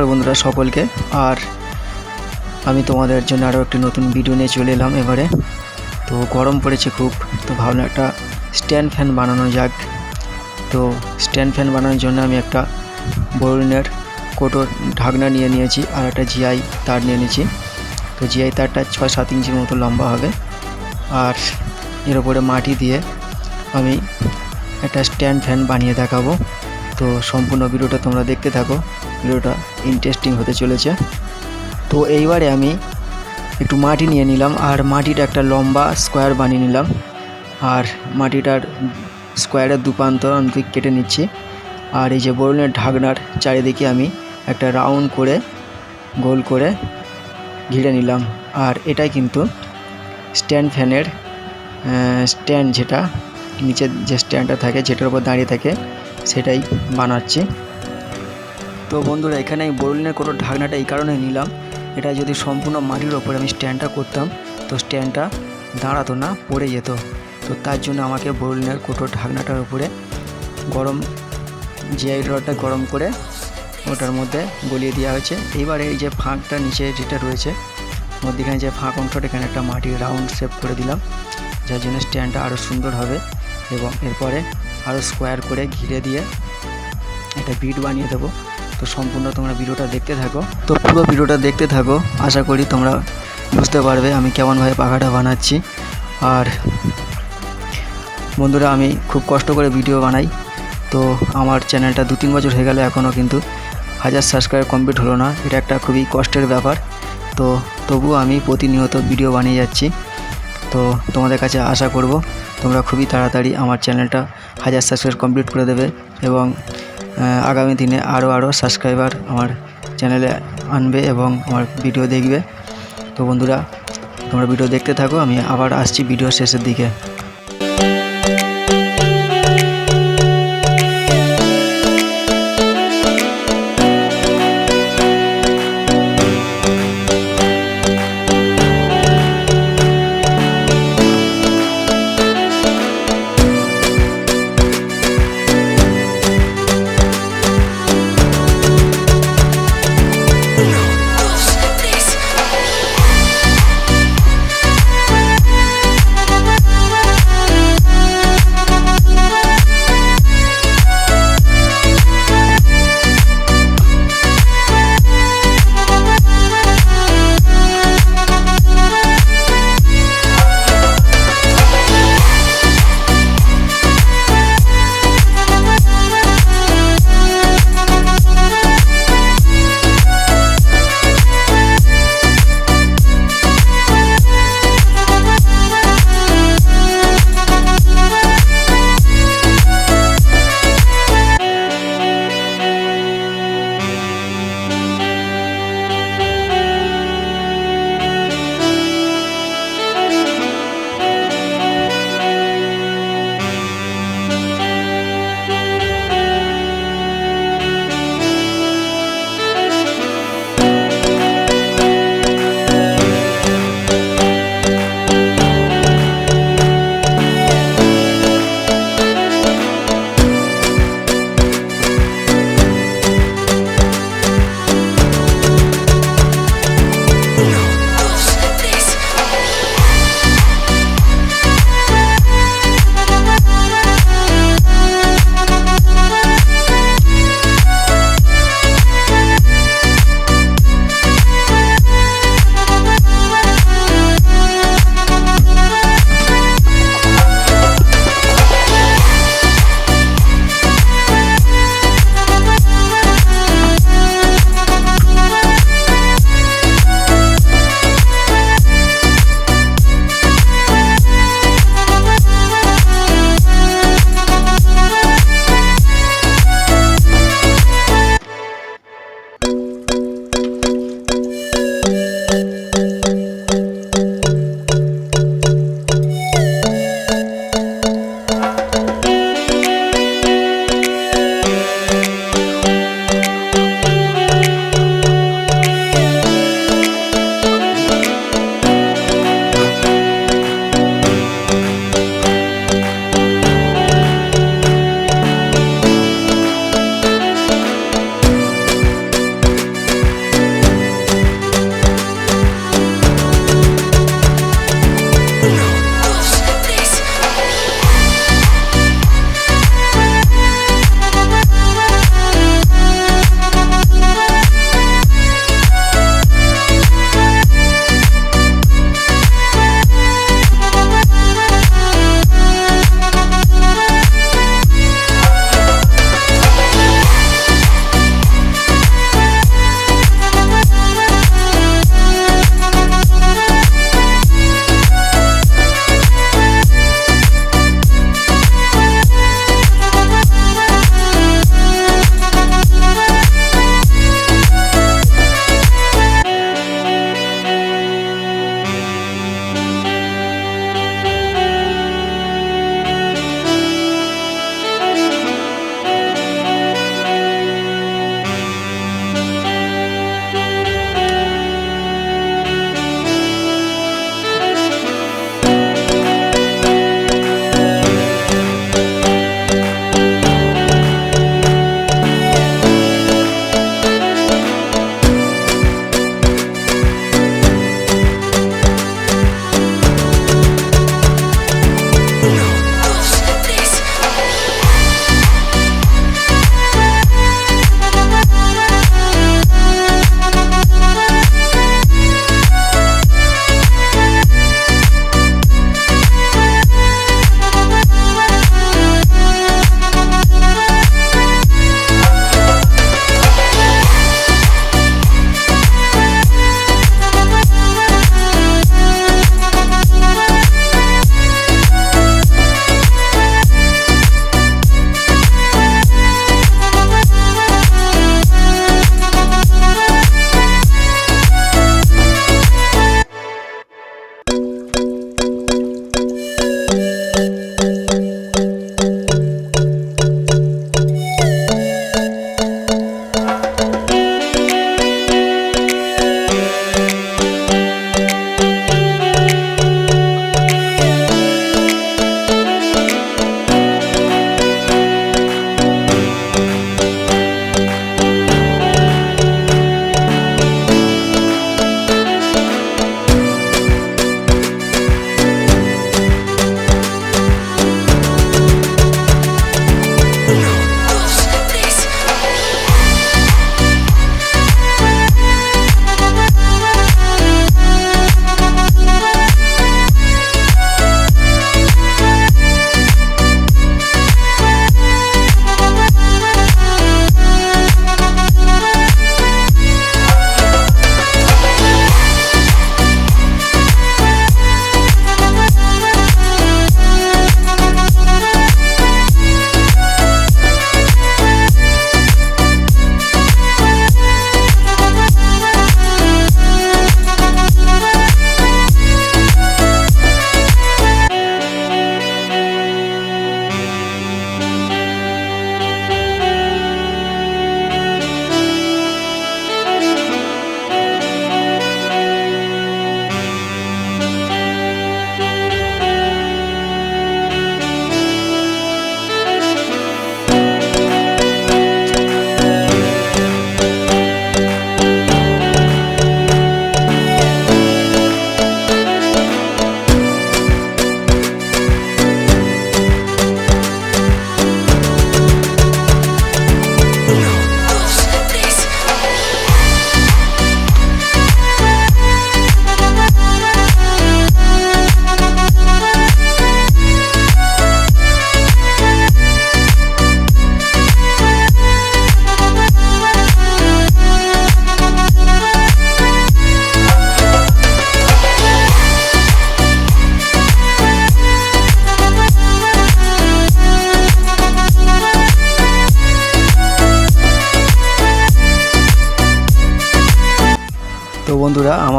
নমস্কার বন্ধুরা সকলকে। আর আমি তোমাদের জন্য আরও একটি নতুন ভিডিও নিয়ে চলে এলাম এবারে। তো গরম পড়েছে খুব, তো ভাবলাম একটা স্ট্যান্ড ফ্যান বানানো যাক। তো স্ট্যান্ড ফ্যান বানানোর জন্য আমি একটা বরুণের কোটোর ঢাকনা নিয়ে নিয়েছি আর একটা জিআই তার নিয়ে নিয়েছি। তো জিআই তারটা ছয় সাত ইঞ্চির মতো লম্বা হবে। আর এর উপরে মাটি দিয়ে আমি একটা স্ট্যান্ড ফ্যান বানিয়ে দেখাবো। তো সম্পূর্ণ ভিডিওটা তোমরা দেখতে থাকো। ভিডিওটা ইন্টারেস্টিং হতে চলেছে। তো এইবারে আমি একটু মাটি নিয়ে নিলাম, আর মাটিটা একটা লম্বা স্কোয়ার বানিয়ে নিলাম। আর মাটিটার স্কোয়ারের দুপান্তর আমি কেটে নিচ্ছি। আর এই যে বরুণের ঢাকনার চারিদিকে আমি একটা রাউন্ড করে, গোল করে ঘিরে নিলাম। আর এটাই কিন্তু স্ট্যান্ড ফ্যানের স্ট্যান্ড যেটা নিচের যে স্ট্যান্ডটা থাকে, যেটার উপর দাঁড়িয়ে থাকে, সেটাই বানাচ্ছি। তো বন্ধুরা, এখানে আমি বরুলিনের কোনো ঢাকনাটা এই কারণে নিলাম। এটা যদি সম্পূর্ণ মাটির ওপরে আমি স্ট্যান্ডটা করতাম, তো স্ট্যান্ডটা দাঁড়াতো না, পড়ে যেত। তো তার জন্য আমাকে বরুলিনের কোটো ঢাকনাটার উপরে গরম জিআই রডটা গরম করে ওটার মধ্যে গলিয়ে দেওয়া হয়েছে। এইবারে এই যে ফাঁকটা নিচে যেটা রয়েছে, মধ্যেখানে যে ফাঁক অংশটা, এখানে একটা মাটির রাউন্ড শেপ করে দিলাম, যার জন্য স্ট্যান্ডটা আরও সুন্দর হবে এবং এরপরে আরও স্কোয়ার করে ঘিরে দিয়ে একটা বিট বানিয়ে দেবো। তো সম্পূর্ণ তোমরা ভিডিওটা দেখতে থাকো। তো পুরো ভিডিওটা দেখতে থাকো। আশা করি তোমরা বুঝতে পারবে আমি কেমনভাবে পাখাটা বানাচ্ছি। আর বন্ধুরা, আমি খুব কষ্ট করে ভিডিও বানাই। তো আমার চ্যানেলটা দু তিন বছর হয়ে গেল এখনও কিন্তু হাজার সাবস্ক্রাইব কমপ্লিট হলো না। এটা একটা খুবই কষ্টের ব্যাপার। তো তবুও আমি প্রতিনিয়ত ভিডিও বানিয়ে যাচ্ছি। তো তোমাদের কাছে আশা করব তোমরা খুবই তাড়াতাড়ি আমার চ্যানেলটা হাজার সাবস্ক্রাইব কমপ্লিট করে দেবে এবং আগামী দিনে আরও আরও সাবস্ক্রাইবার আমার চ্যানেলে আনবে এবং আমার ভিডিও দেখবে। তো বন্ধুরা, তোমরা ভিডিও দেখতে থাকো, আমি আবার আসছি ভিডিও শেষের দিকে।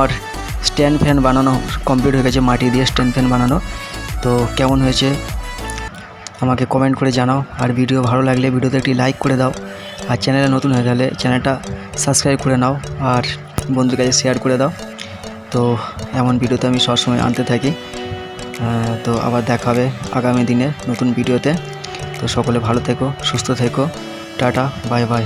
আমার স্ট্যান্ড ফ্যান বানানো কমপ্লিট হয়ে গেছে, মাটি দিয়ে স্ট্যান্ড ফ্যান বানানো। তো কেমন হয়েছে? আমাকে কমেন্ট করে জানাও। আর ভিডিও ভালো লাগলে ভিডিওতে একটি লাইক করে দাও। আর চ্যানেলে নতুন হয়ে গেলে চ্যানেলটা সাবস্ক্রাইব করে নাও। আর বন্ধুর কাছে শেয়ার করে দাও। তো এমন ভিডিওতে আমি সবসময় আনতে থাকি। তো আবার দেখা হবে আগামী দিনে নতুন ভিডিওতে তো। সকলে ভালো থেকো, সুস্থ থেকো। Tata bye bye